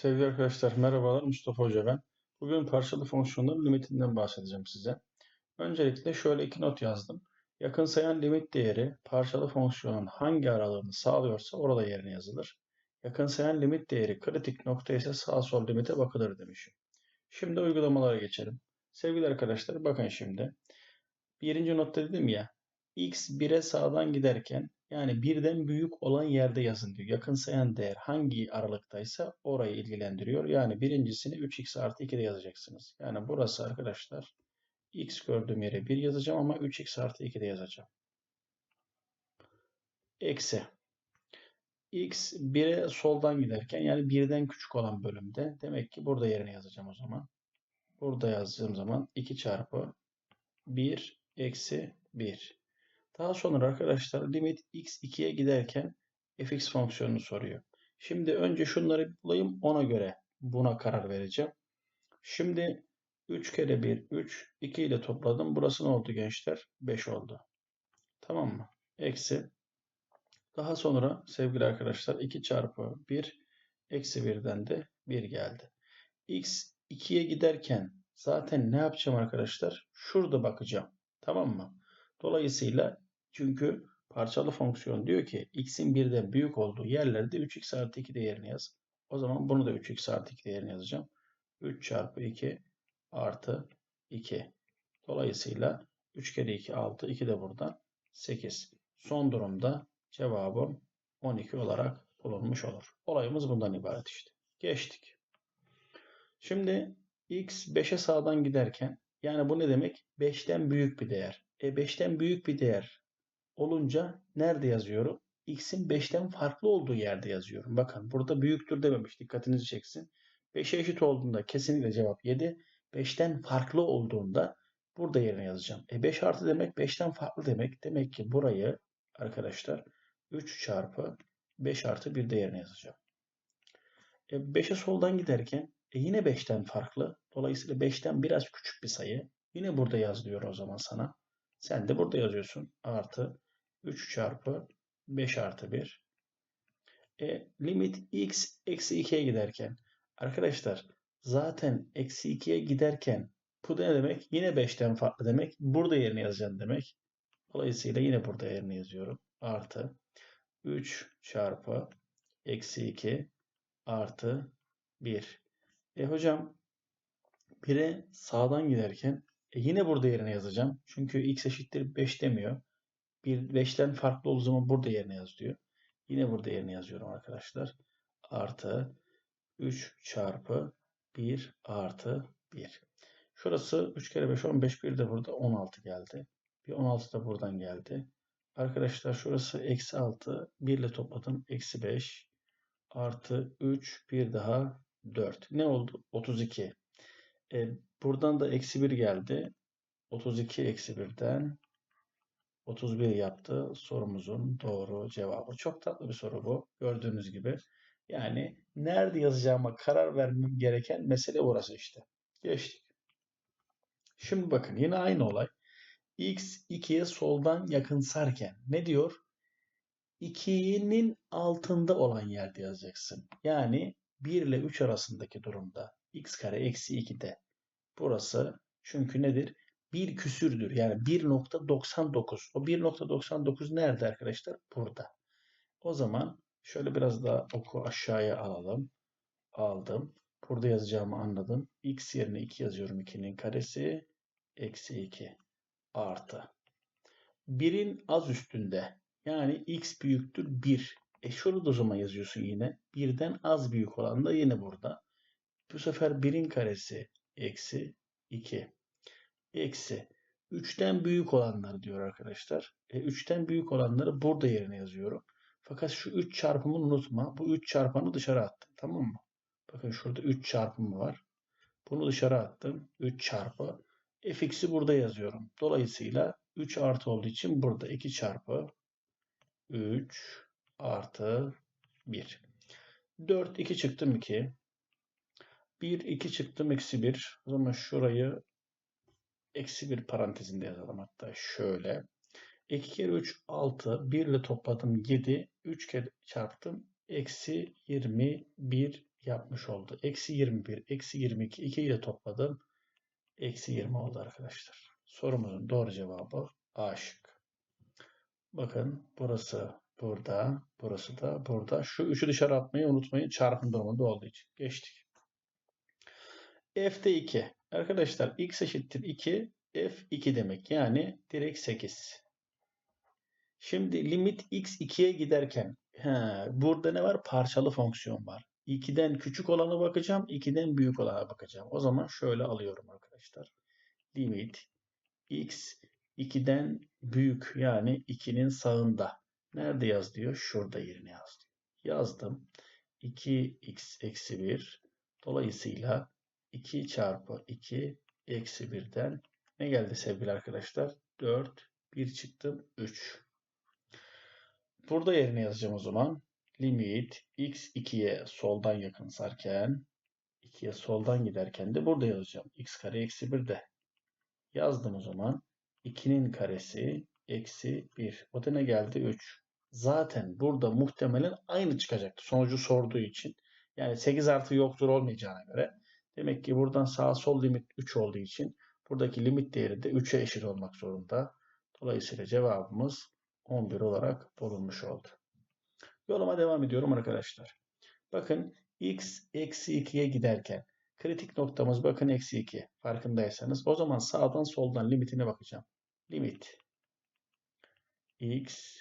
Sevgili arkadaşlar merhabalar Mustafa Hoca ben. Bugün parçalı fonksiyonların limitinden bahsedeceğim size. Öncelikle şöyle iki not yazdım. Yakınsayan limit değeri parçalı fonksiyonun hangi aralığını sağlıyorsa orada yerine yazılır. Yakınsayan limit değeri kritik nokta ise sağ sol limite bakılır demişim. Şimdi uygulamalara geçelim. Sevgili arkadaşlar bakın şimdi. Birinci notta dedim ya x 1'e sağdan giderken yani birden büyük olan yerde yazın diyor. Yakınsayan değer hangi aralıktaysa orayı ilgilendiriyor. Yani birincisini 3x artı 2'de yazacaksınız. Yani burası arkadaşlar x gördüğüm yere 1 yazacağım ama 3x artı 2'de yazacağım. Eksi. x 1'e soldan giderken yani birden küçük olan bölümde demek ki burada yerine yazacağım o zaman. Burada yazdığım zaman 2 çarpı 1 eksi 1. Daha sonra arkadaşlar limit x 2'ye giderken fx fonksiyonunu soruyor. Şimdi önce şunları bulayım ona göre buna karar vereceğim. Şimdi 3 kere 1 3 2 ile topladım. Burası ne oldu gençler? 5 oldu. Tamam mı? Eksi. Daha sonra sevgili arkadaşlar 2 çarpı 1 eksi 1'den de 1 geldi. x 2'ye giderken zaten ne yapacağım arkadaşlar? Şurada bakacağım. Tamam mı? Dolayısıyla çünkü parçalı fonksiyon diyor ki x'in birden büyük olduğu yerlerde 3x artı 2 değerini yaz. O zaman bunu da 3x artı 2 değerini yazacağım. 3 çarpı 2 artı 2. Dolayısıyla 3 kere 2 6. 2 de buradan 8. Son durumda cevabım 12 olarak bulunmuş olur. Olayımız bundan ibaret işte. Geçtik. Şimdi x 5'e sağdan giderken yani bu ne demek? 5'ten büyük bir değer. E 5'ten büyük bir değer olunca nerede yazıyorum? X'in 5'ten farklı olduğu yerde yazıyorum. Bakın burada büyüktür dememiş. Dikkatinizi çeksin. 5'e eşit olduğunda kesinlikle cevap 7. 5'ten farklı olduğunda burada yerine yazacağım. E 5 artı demek 5'ten farklı demek. Demek ki burayı arkadaşlar 3 çarpı 5 artı 1 değerine yazacağım. E 5'e soldan giderken e yine 5'ten farklı. Dolayısıyla 5'ten biraz küçük bir sayı. Yine burada yaz o zaman sana. Sen de burada yazıyorsun. Artı 3 çarpı 5 artı 1. E, limit x eksi 2'ye giderken. Arkadaşlar zaten eksi 2'ye giderken bu ne demek? Yine 5'ten farklı demek. Burada yerine yazacağım demek. Dolayısıyla yine burada yerine yazıyorum. Artı 3 çarpı eksi 2 artı 1. E hocam 1'e sağdan giderken e yine burada yerine yazacağım. Çünkü x eşittir 5 demiyor. 1, 5'ten farklı olduğu zaman burada yerine yaz diyor. Yine burada yerine yazıyorum arkadaşlar. Artı 3 çarpı 1 artı 1. Şurası 3 kere 5 15 bir de burada 16 geldi. Bir 16 da buradan geldi. Arkadaşlar şurası eksi 6. 1 ile topladım. Eksi 5 artı 3 bir daha 4. Ne oldu? 32. E, buradan da eksi 1 geldi. 32 eksi 1'den 31 yaptı. Sorumuzun doğru cevabı. Çok tatlı bir soru bu. Gördüğünüz gibi. Yani nerede yazacağıma karar vermem gereken mesele orası işte. Geçtik. Şimdi bakın yine aynı olay. X 2'ye soldan yakınsarken ne diyor? 2'nin altında olan yerde yazacaksın. Yani 1 ile 3 arasındaki durumda x kare eksi 2'de. Burası çünkü nedir? Bir küsürdür. Yani 1.99. O 1.99 nerede arkadaşlar? Burada. O zaman şöyle biraz daha oku aşağıya alalım. Aldım. Burada yazacağımı anladım. x yerine 2 yazıyorum. 2'nin karesi eksi 2 artı. 1'in az üstünde yani x büyüktür 1. E şurada o zaman yazıyorsun yine. Birden az büyük olan da yine burada. Bu sefer 1'in karesi eksi 2. Eksi 3'ten büyük olanları diyor arkadaşlar. E 3'ten büyük olanları burada yerine yazıyorum. Fakat şu 3 çarpımını unutma. Bu 3 çarpanı dışarı attım. Tamam mı? Bakın şurada 3 çarpımı var. Bunu dışarı attım. 3 çarpı. fx'i burada yazıyorum. Dolayısıyla 3 artı olduğu için burada 2 çarpı 3 artı 1. 4, 2 çıktım 2. 1, 2 çıktım eksi 1. O zaman şurayı eksi 1 parantezinde yazalım hatta şöyle. 2 kere 3 1 ile topladım 7. 3 kere çarptım. Eksi 21 yapmış oldu. Eksi 21, eksi 22, 2 ile topladım. Eksi 20 oldu arkadaşlar. Sorumuzun doğru cevabı A şık. Bakın burası burada, burası da burada. Şu üçü dışarı atmayı unutmayın çarpım durumunda olduğu için. Geçtik. F'de 2. Arkadaşlar x eşittir 2, f 2 demek. Yani direkt 8. Şimdi limit x 2'ye giderken he, burada ne var? Parçalı fonksiyon var. 2'den küçük olana bakacağım, 2'den büyük olana bakacağım. O zaman şöyle alıyorum arkadaşlar. Limit x 2'den büyük yani 2'nin sağında. Nerede yaz diyor? Şurada yerine yaz diyor. Yazdım. 2x eksi 1 dolayısıyla 2 çarpı 2 eksi 1'den ne geldi sevgili arkadaşlar? 4, 1 çıktım 3. Burada yerine yazacağım o zaman. Limit x 2'ye soldan yakın sarken 2'ye soldan giderken de burada yazacağım. x kare eksi 1 de. Yazdım o zaman. 2'nin karesi eksi 1. O da ne geldi? 3. Zaten burada muhtemelen aynı çıkacaktı. Sonucu sorduğu için. Yani 8 artı yoktur olmayacağına göre. Demek ki buradan sağ sol limit 3 olduğu için buradaki limit değeri de 3'e eşit olmak zorunda. Dolayısıyla cevabımız 11 olarak bulunmuş oldu. Yoluma devam ediyorum arkadaşlar. Bakın x eksi 2'ye giderken kritik noktamız bakın eksi 2 farkındaysanız o zaman sağdan soldan limitine bakacağım. Limit x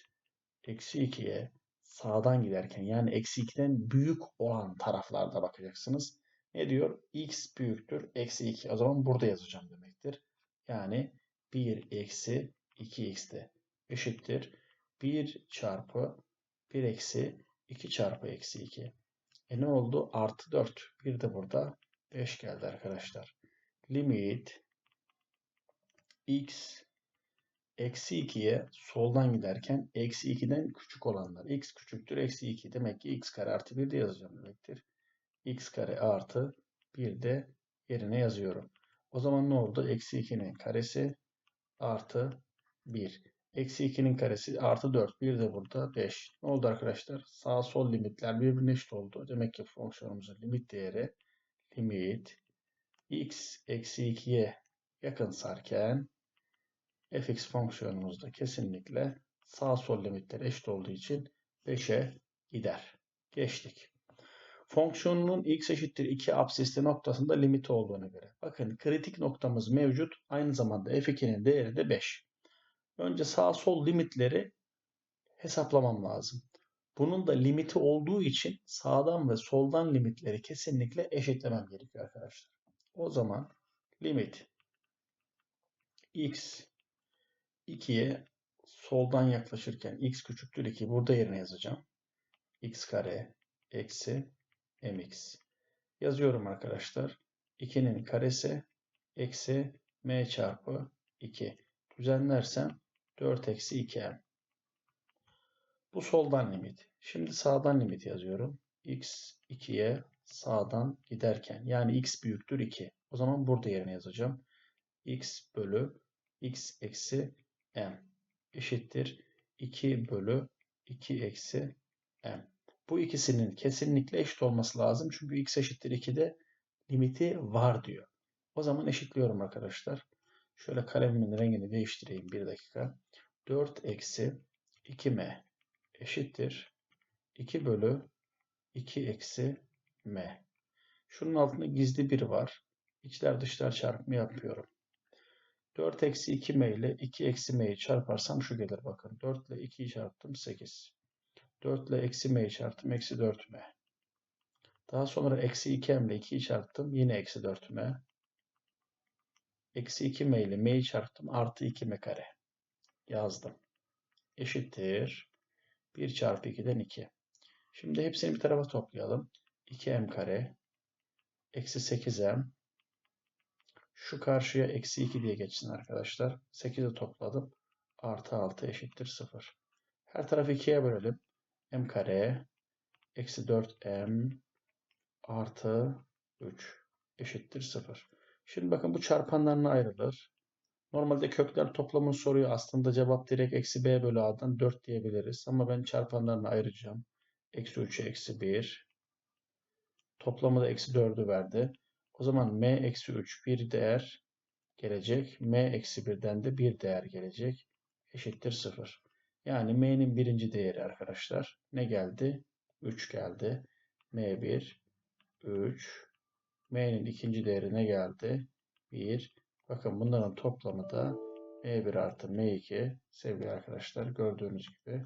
eksi 2'ye sağdan giderken yani eksi 2'den büyük olan taraflarda bakacaksınız. Ne diyor? x büyüktür eksi 2. O zaman burada yazacağım demektir. Yani 1 eksi 2x de eşittir. 1 çarpı 1 eksi 2 çarpı eksi 2. E ne oldu? Artı 4. Bir de burada 5 geldi arkadaşlar. Limit x eksi 2'ye soldan giderken eksi 2'den küçük olanlar. x küçüktür eksi 2. Demek ki x kare artı 1 de yazacağım demektir. X kare artı 1 de yerine yazıyorum. O zaman ne oldu? Eksi 2'nin karesi artı 1. Eksi 2'nin karesi artı 4. Bir de burada 5. Ne oldu arkadaşlar? Sağ sol limitler birbirine eşit oldu. Demek ki fonksiyonumuzun limit değeri limit x eksi 2'ye yakın sarken fx fonksiyonumuzda kesinlikle sağ sol limitler eşit olduğu için 5'e gider. Geçtik. Fonksiyonunun x eşittir 2 absisli noktasında limiti olduğuna göre. Bakın kritik noktamız mevcut. Aynı zamanda f2'nin değeri de 5. Önce sağ sol limitleri hesaplamam lazım. Bunun da limiti olduğu için sağdan ve soldan limitleri kesinlikle eşitlemem gerekiyor arkadaşlar. O zaman limit x 2'ye soldan yaklaşırken x küçüktür 2 burada yerine yazacağım. x kare eksi mx. Yazıyorum arkadaşlar. 2'nin karesi eksi m çarpı 2. Düzenlersem 4 eksi 2m. Bu soldan limit. Şimdi sağdan limit yazıyorum. x 2'ye sağdan giderken yani x büyüktür 2. O zaman burada yerine yazacağım. x bölü x eksi m eşittir 2 bölü 2 eksi m. Bu ikisinin kesinlikle eşit olması lazım. Çünkü x eşittir 2'de limiti var diyor. O zaman eşitliyorum arkadaşlar. Şöyle kalemimin rengini değiştireyim. Bir dakika. 4 eksi 2m eşittir. 2 bölü 2 eksi m. Şunun altında gizli bir var. İçler dışlar çarpımı yapıyorum. 4 eksi 2m ile 2 eksi m'yi çarparsam şu gelir bakın. 4 ile 2'yi çarptım 8. 4 ile eksi m'yi çarptım eksi 4m. Daha sonra eksi 2m ile 2'yi çarptım yine eksi 4m. Eksi 2m ile m'yi çarptım artı 2m kare. Yazdım. Eşittir. 1 çarpı 2'den 2. Şimdi hepsini bir tarafa toplayalım. 2m kare eksi 8m şu karşıya eksi 2 diye geçsin arkadaşlar. 8'i topladım. Artı 6 eşittir 0. Her tarafı 2'ye bölelim. M kare eksi 4m artı 3 eşittir 0. Şimdi bakın bu çarpanlarına ayrılır. Normalde kökler toplamını soruyor. Aslında cevap direkt eksi b bölü a'dan 4 diyebiliriz. Ama ben çarpanlarını ayıracağım. Eksi 3'e eksi 1 Toplamı da eksi 4'ü verdi. O zaman m eksi 3 bir değer gelecek. m eksi 1'den de bir değer gelecek. Eşittir 0. Yani m'nin birinci değeri arkadaşlar ne geldi? 3 geldi. m1 3 m'nin ikinci değeri ne geldi? 1. Bakın bunların toplamı da m1 artı m2 sevgili arkadaşlar gördüğünüz gibi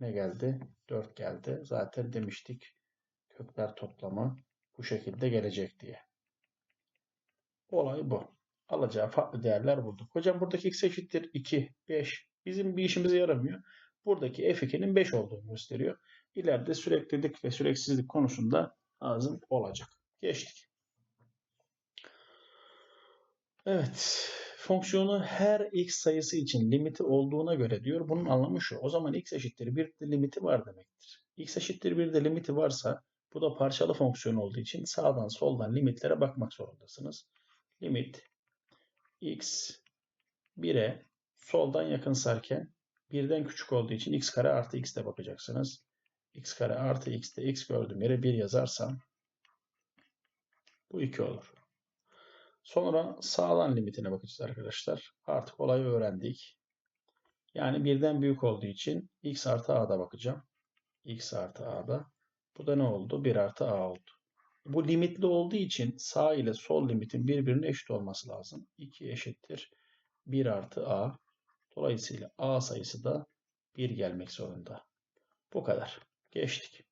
ne geldi? 4 geldi. Zaten demiştik kökler toplamı bu şekilde gelecek diye. Olay bu. Alacağı farklı değerler bulduk. Hocam buradaki x eşittir 2, 5. Bizim bir işimize yaramıyor. Buradaki f2'nin 5 olduğunu gösteriyor. İleride süreklilik ve süreksizlik konusunda lazım olacak. Geçtik. Evet. Fonksiyonu her x sayısı için limiti olduğuna göre diyor. Bunun anlamı şu. O zaman x eşittir 1 de limiti var demektir. x eşittir 1 de limiti varsa bu da parçalı fonksiyon olduğu için sağdan soldan limitlere bakmak zorundasınız. Limit x 1'e soldan yakın sarken birden küçük olduğu için x kare artı x'te bakacaksınız. x kare artı x'te x gördüğüm yere 1 yazarsam bu 2 olur. Sonra sağdan limitine bakacağız arkadaşlar. Artık olayı öğrendik. Yani birden büyük olduğu için x artı a'da bakacağım. x artı a'da. Bu da ne oldu? 1 artı a oldu. Bu limitli olduğu için sağ ile sol limitin birbirine eşit olması lazım. 2 eşittir 1 artı a. Dolayısıyla a sayısı da 1 gelmek zorunda. Bu kadar. Geçtik.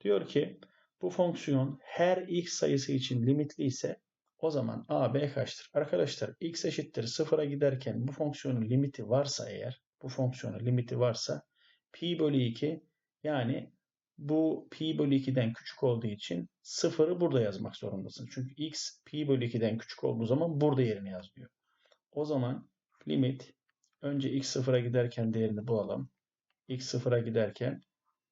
Diyor ki bu fonksiyon her x sayısı için limitli ise o zaman a b kaçtır? Arkadaşlar x eşittir 0'a giderken bu fonksiyonun limiti varsa eğer bu fonksiyonun limiti varsa pi bölü 2 yani bu pi bölü 2'den küçük olduğu için 0'ı burada yazmak zorundasın. Çünkü x pi bölü 2'den küçük olduğu zaman burada yerine yazıyor. O zaman limit önce x 0'a giderken değerini bulalım. x 0'a giderken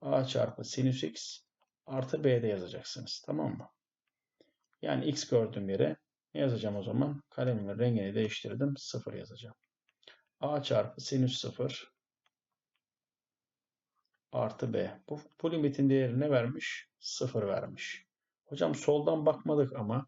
a çarpı sinüs x artı b'de yazacaksınız. Tamam mı? Yani x gördüğüm yere ne yazacağım o zaman? Kalemimin rengini değiştirdim. 0 yazacağım. a çarpı sinüs 0 artı b. Bu, bu limitin değeri ne vermiş? 0 vermiş. Hocam soldan bakmadık ama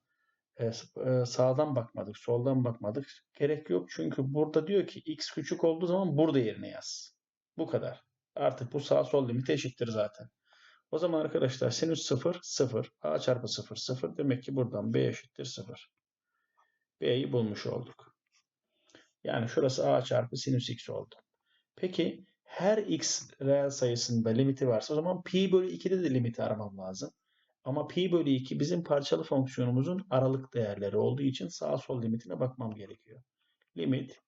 sağdan bakmadık, soldan bakmadık. Gerek yok çünkü burada diyor ki x küçük olduğu zaman burada yerine yaz. Bu kadar. Artık bu sağ sol limiti eşittir zaten. O zaman arkadaşlar sinüs 0, 0. A çarpı 0, 0. Demek ki buradan B eşittir 0. B'yi bulmuş olduk. Yani şurası A çarpı sinüs x oldu. Peki her x reel sayısında limiti varsa o zaman pi bölü 2'de de limiti aramam lazım. Ama pi bölü 2 bizim parçalı fonksiyonumuzun aralık değerleri olduğu için sağ sol limitine bakmam gerekiyor. Limit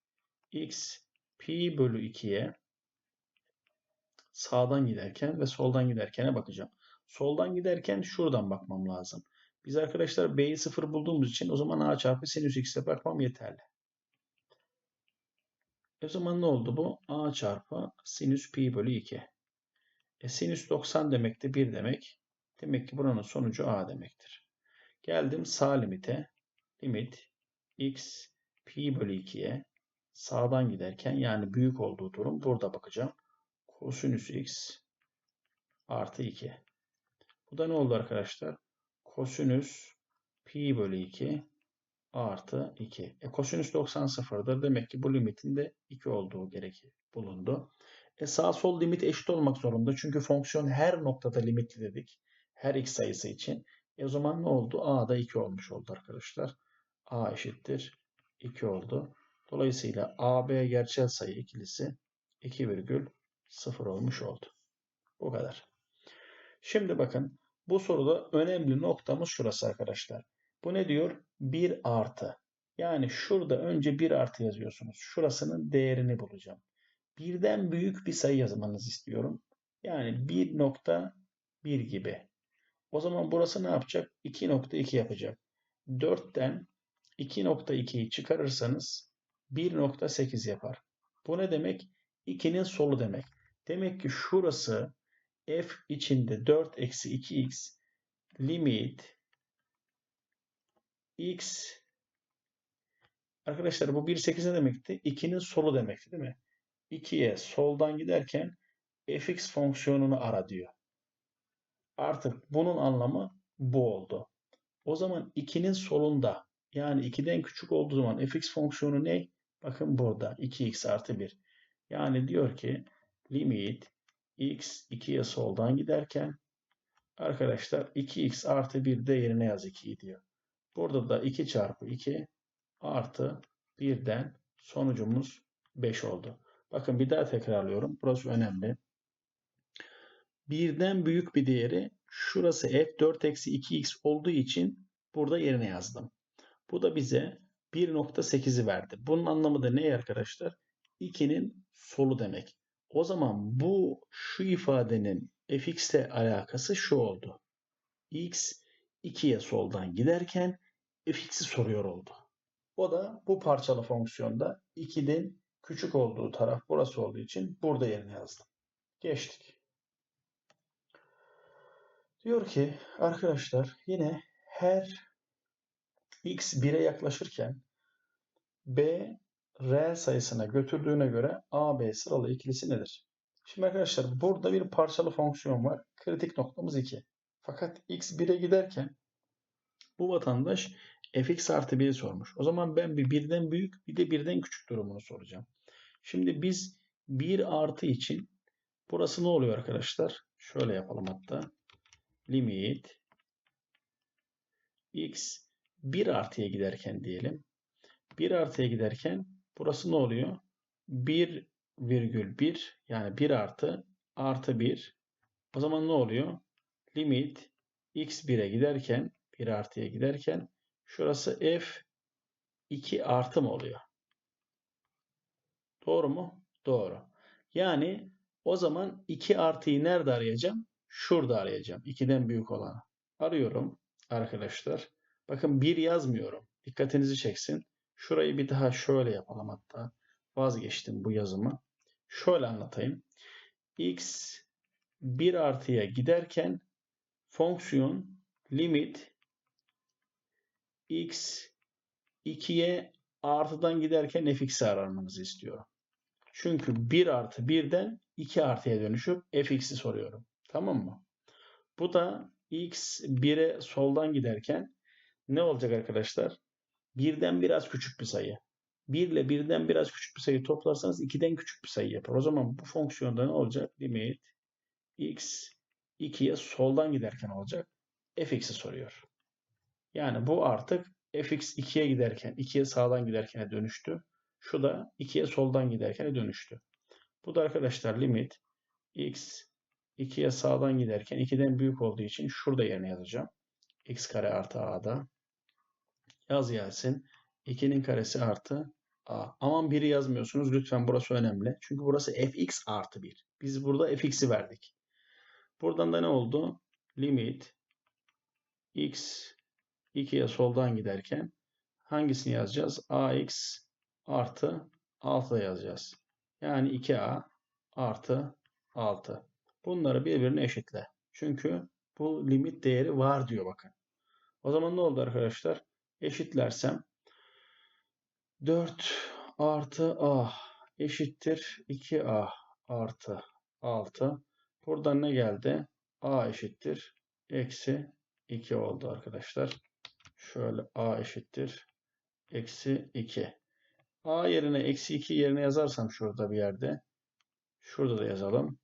x pi bölü 2'ye sağdan giderken ve soldan giderkene bakacağım. Soldan giderken şuradan bakmam lazım. Biz arkadaşlar b'yi 0 bulduğumuz için o zaman a çarpı sinüs x'e bakmam yeterli. O zaman ne oldu bu? a çarpı sinüs pi bölü 2. E, sinüs 90 demek de 1 demek. Demek ki buranın sonucu a demektir. Geldim sağ limite. Limit x pi bölü 2'ye sağdan giderken yani büyük olduğu durum burada bakacağım. Kosinüs x artı 2. Bu da ne oldu arkadaşlar? Kosinüs pi bölü 2 artı 2. E, kosinüs 90 sıfırdır. Demek ki bu limitin de 2 olduğu gerekir bulundu. E, sağ sol limit eşit olmak zorunda. Çünkü fonksiyon her noktada limitli dedik. Her x sayısı için. E, o zaman ne oldu? A da 2 olmuş oldu arkadaşlar. A eşittir 2 oldu. Dolayısıyla AB gerçel sayı ikilisi 2,0 olmuş oldu. Bu kadar. Şimdi bakın bu soruda önemli noktamız şurası arkadaşlar. Bu ne diyor? 1 artı. Yani şurada önce 1 artı yazıyorsunuz. Şurasının değerini bulacağım. Birden büyük bir sayı yazmanızı istiyorum. Yani 1.1 gibi. O zaman burası ne yapacak? 2.2 yapacak. 4'ten 2.2'yi çıkarırsanız 1.8 yapar. Bu ne demek? 2'nin solu demek. Demek ki şurası f içinde 4 eksi 2x limit x arkadaşlar bu 1.8 ne demekti? 2'nin solu demekti değil mi? 2'ye soldan giderken fx fonksiyonunu ara diyor. Artık bunun anlamı bu oldu. O zaman 2'nin solunda yani 2'den küçük olduğu zaman fx fonksiyonu ne? Bakın burada 2x artı 1. Yani diyor ki limit x 2'ye soldan giderken arkadaşlar 2x artı 1 de yaz 2'yi diyor. Burada da 2 çarpı 2 artı 1'den sonucumuz 5 oldu. Bakın bir daha tekrarlıyorum. Burası önemli. Birden büyük bir değeri şurası f4 eksi 2x olduğu için burada yerine yazdım. Bu da bize 1.8'i verdi. Bunun anlamı da ne arkadaşlar? 2'nin solu demek. O zaman bu şu ifadenin fx ile alakası şu oldu. x 2'ye soldan giderken fx'i soruyor oldu. O da bu parçalı fonksiyonda 2'den küçük olduğu taraf burası olduğu için burada yerine yazdım. Geçtik. Diyor ki arkadaşlar yine her x 1'e yaklaşırken b reel sayısına götürdüğüne göre a, b sıralı ikilisi nedir? Şimdi arkadaşlar burada bir parçalı fonksiyon var. Kritik noktamız 2. Fakat x 1'e giderken bu vatandaş fx artı 1'i sormuş. O zaman ben bir birden büyük bir de birden küçük durumunu soracağım. Şimdi biz 1 artı için burası ne oluyor arkadaşlar? Şöyle yapalım hatta. Limit x 1 artıya giderken diyelim. 1 artıya giderken burası ne oluyor? 1 virgül 1 yani 1 artı artı 1. O zaman ne oluyor? Limit x 1'e giderken 1 artıya giderken şurası f 2 artı mı oluyor? Doğru mu? Doğru. Yani o zaman 2 artıyı nerede arayacağım? Şurada arayacağım. 2'den büyük olanı. Arıyorum arkadaşlar. Bakın 1 yazmıyorum. Dikkatinizi çeksin. Şurayı bir daha şöyle yapalım hatta. Vazgeçtim bu yazımı. Şöyle anlatayım. x 1 artıya giderken fonksiyon limit x 2'ye artıdan giderken fx'i aramamızı istiyorum. Çünkü 1 artı 1'den 2 artıya dönüşüp fx'i soruyorum. Tamam mı? Bu da x 1'e soldan giderken ne olacak arkadaşlar? 1'den biraz küçük bir sayı. 1 ile 1'den biraz küçük bir sayı toplarsanız 2'den küçük bir sayı yapar. O zaman bu fonksiyonda ne olacak? Limit x 2'ye soldan giderken olacak. fx'i soruyor. Yani bu artık fx 2'ye giderken, 2'ye sağdan giderkene dönüştü. Şu da 2'ye soldan giderkene dönüştü. Bu da arkadaşlar limit x 2'ye sağdan giderken 2'den büyük olduğu için şurada yerine yazacağım. x kare artı a'da. Yaz gelsin. 2'nin karesi artı a. Aman 1'i yazmıyorsunuz. Lütfen burası önemli. Çünkü burası fx artı 1. Biz burada fx'i verdik. Buradan da ne oldu? Limit x 2'ye soldan giderken hangisini yazacağız? ax artı 6 yazacağız. Yani 2a artı 6. Bunları birbirine eşitle. Çünkü bu limit değeri var diyor bakın. O zaman ne oldu arkadaşlar? Eşitlersem 4 artı a eşittir 2a artı 6. Buradan ne geldi? a eşittir eksi 2 oldu arkadaşlar. Şöyle a eşittir eksi 2. a yerine eksi 2 yerine yazarsam şurada bir yerde. Şurada da yazalım.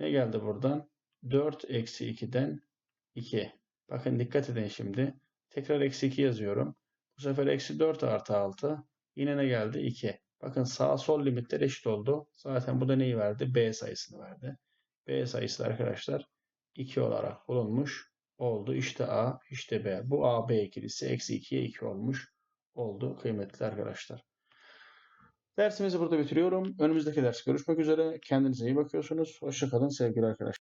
Ne geldi buradan? 4 eksi 2'den 2. Bakın dikkat edin şimdi. Tekrar eksi 2 yazıyorum. Bu sefer eksi 4 artı 6. Yine ne geldi? 2. Bakın sağ sol limitler eşit oldu. Zaten bu da neyi verdi? B sayısını verdi. B sayısı arkadaşlar 2 olarak bulunmuş oldu. İşte A, işte B. Bu A, B ikilisi eksi 2'ye 2 olmuş oldu kıymetli arkadaşlar. Dersimizi burada bitiriyorum. Önümüzdeki ders görüşmek üzere. Kendinize iyi bakıyorsunuz. Hoşçakalın sevgili arkadaşlar.